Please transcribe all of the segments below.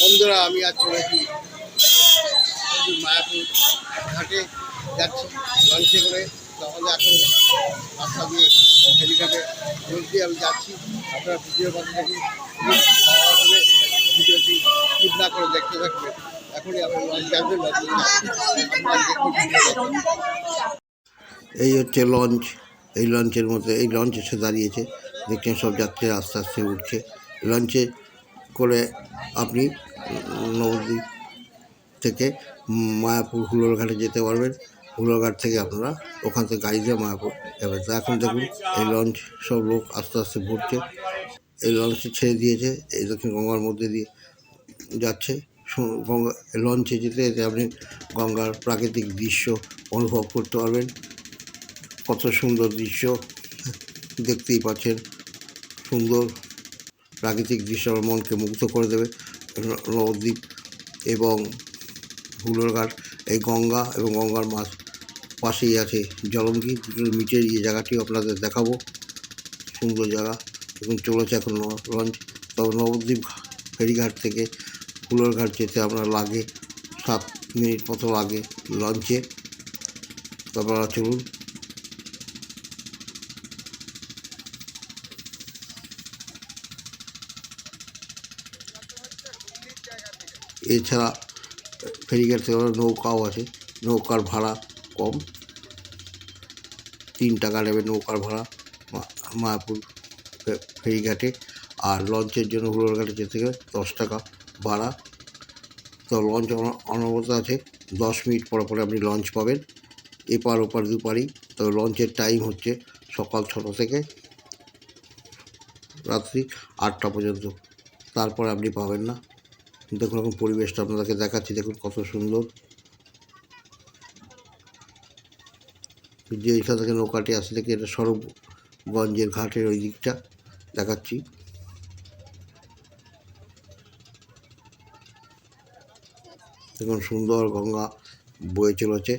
বন্ধুরা, আমি আজ চলেছি মায়াপুর ঘাটে। যাচ্ছি লঞ্চে করে। তো আমাদের এখন রাস্তা দিয়ে হেলিকপ্টারে রোড দিয়ে আমি যাচ্ছি। আপনারা ভিডিওর কথা দেখুন। ভিডিওটি স্কিপ না করে দেখতে থাকবেন। এখনই আমরা লঞ্চ যাবেন আপনারা। এই হচ্ছে লঞ্চ এই লঞ্চের মধ্যে এই লঞ্চ এসে দাঁড়িয়েছে। দেখছেন সব যাত্রীরা আস্তে আস্তে উঠছে। লঞ্চে করে আপনি নবদ্বীপ থেকে মায়াপুর হুলোরঘাটে যেতে পারবেন। হুলোরঘাট থেকে আপনারা ওখান থেকে গাড়ি দিয়ে মায়াপুর তো এখন দেখুন, এই লঞ্চ সব লোক আস্তে আস্তে ঘুরছে। এই লঞ্চে ছেড়ে দিয়েছে, এই দক্ষিণ গঙ্গার মধ্যে দিয়ে যাচ্ছে। গঙ্গা লঞ্চে যেতে যেতে আপনি গঙ্গার প্রাকৃতিক দৃশ্য অনুভব করতে পারবেন। কত সুন্দর দৃশ্য দেখতেই পাচ্ছেন। সুন্দর প্রাকৃতিক দৃশ্য আমার মনকে মুগ্ধ করে দেবে। নবদ্বীপ এবং হুলোরঘাট, এই গঙ্গা এবং গঙ্গার মাছ পাশেই আছে জলঙ্গি। মিটের এই জায়গাটিও আপনাদের দেখাবো। সুন্দর জায়গা এবং চলেছে এখন লঞ্চ। তবে নবদ্বীপ ফেরিঘাট থেকে হুলোরঘাট যেতে আপনার লাগে সাত মিনিট মতো লাগে লঞ্চে। তারপর চলুন। এছাড়া, ফেরিঘাট থেকে নৌকাও আছে। নৌকার ভাড়া কম। তিন টাকা নেবে নৌকার ভাড়া মায়াপুর ফেরিঘাটে। আর লঞ্চের জন্য হুলোরঘাটে যেতে গেলে দশ টাকা ভাড়া। তো লঞ্চ অন- অনবরত আছে। দশ মিনিট পরে পরে আপনি লঞ্চ পাবেন। এপার ওপার দুপারই। তো লঞ্চের টাইম হচ্ছে সকাল ছটা থেকে রাত্রি আটটা পর্যন্ত। তারপরে আপনি পাবেন না। দেখুন এখন পরিবেশটা আপনাদেরকে দেখাচ্ছি, দেখুন কত সুন্দর। যে এইখান থেকে নৌকাটি আসে দেখি এটা সরবগঞ্জের ঘাটের ওই দিকটা দেখাচ্ছি। দেখুন সুন্দর গঙ্গা বয়ে চলেছে।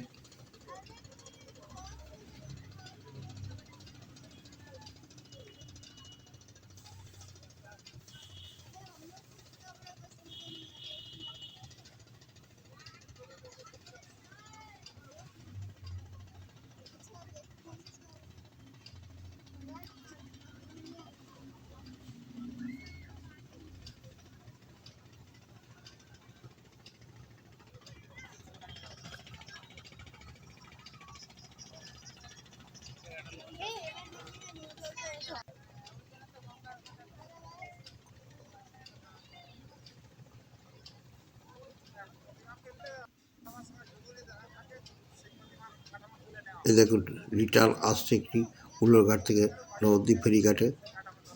এই দেখুন রিটার্ন আসছে একটি উল্লঘাট থেকে নবদ্বীপ ফেরিঘাটে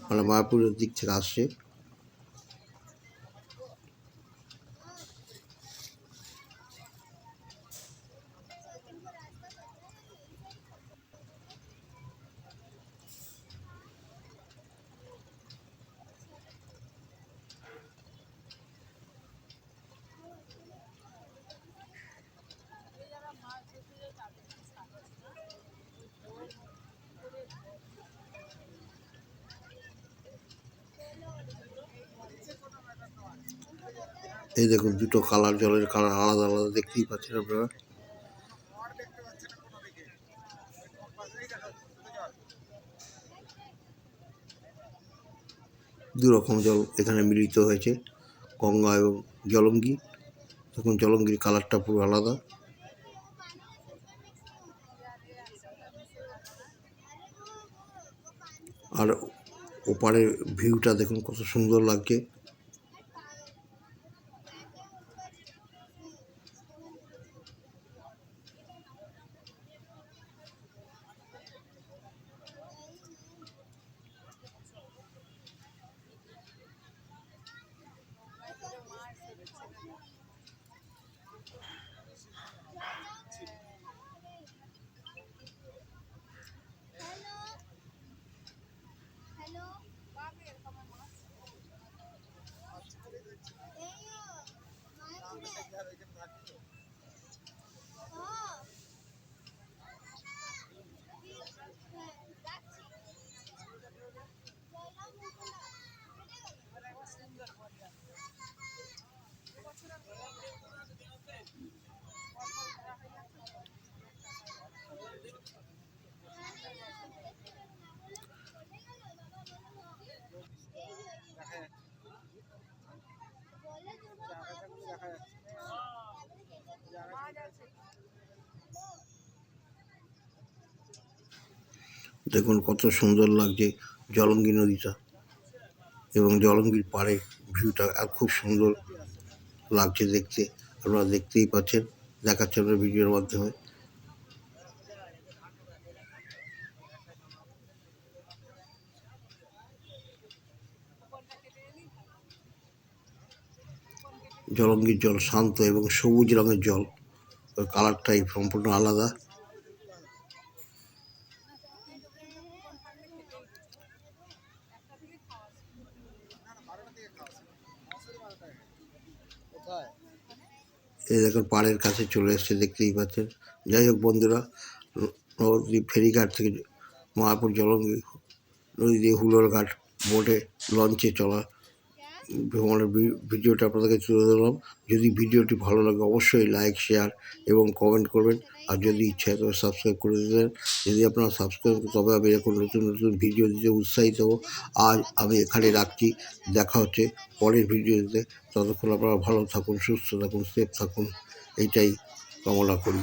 মানে মায়াপুরের দিক থেকে আসছে। এই দেখুন, দুটো কালার, জলের কালার আলাদা আলাদা, দেখতেই পাচ্ছেন আপনারা। দু রকম জল এখানে মিলিত হয়েছে, গঙ্গা এবং জলঙ্গি। দেখুন, জলঙ্গির কালারটা পুরো আলাদা। আর ওপারের ভিউটা দেখুন, কত সুন্দর লাগছে। দেখুন কত সুন্দর লাগছে জলঙ্গি নদীটা এবং জলঙ্গির পাড়ে ভিউটা খুব সুন্দর লাগছে দেখতে। আপনারা দেখতেই পাচ্ছেন, দেখাচ্ছে আমরা ভিডিওর মাধ্যমে। জলঙ্গির জল, শান্ত এবং সবুজ রঙের জল। ওর কালারটাই সম্পূর্ণ আলাদা। এই দেখুন, পাড়ের কাছে চলে এসছে, দেখতেই পাচ্ছেন। যাই হোক বন্ধুরা ন- নবদ্বীপ ফেরিঘাট থেকে মায়াপুর জলঙ্গি নদী দিয়ে হুলোর ঘাট বোটে লঞ্চে চলা ভ্রমণের ভিডিওটা আপনাদেরকে তুলে ধরলাম। যদি ভিডিওটি ভালো লাগে, অবশ্যই লাইক শেয়ার এবং কমেন্ট করবেন। আর যদি ইচ্ছা তবে সাবস্ক্রাইব করে দেবেন যদি আপনারা সাবস্ক্রাইব তবে আমি এখন নতুন নতুন ভিডিও দিতে উৎসাহিত হব। আজ আমি এখানে রাখছি। দেখা হচ্ছে পরের ভিডিওতে ততক্ষণ আপনারা ভালো থাকুন, সুস্থ থাকুন সেফ থাকুন। এইটাই কামনা করি।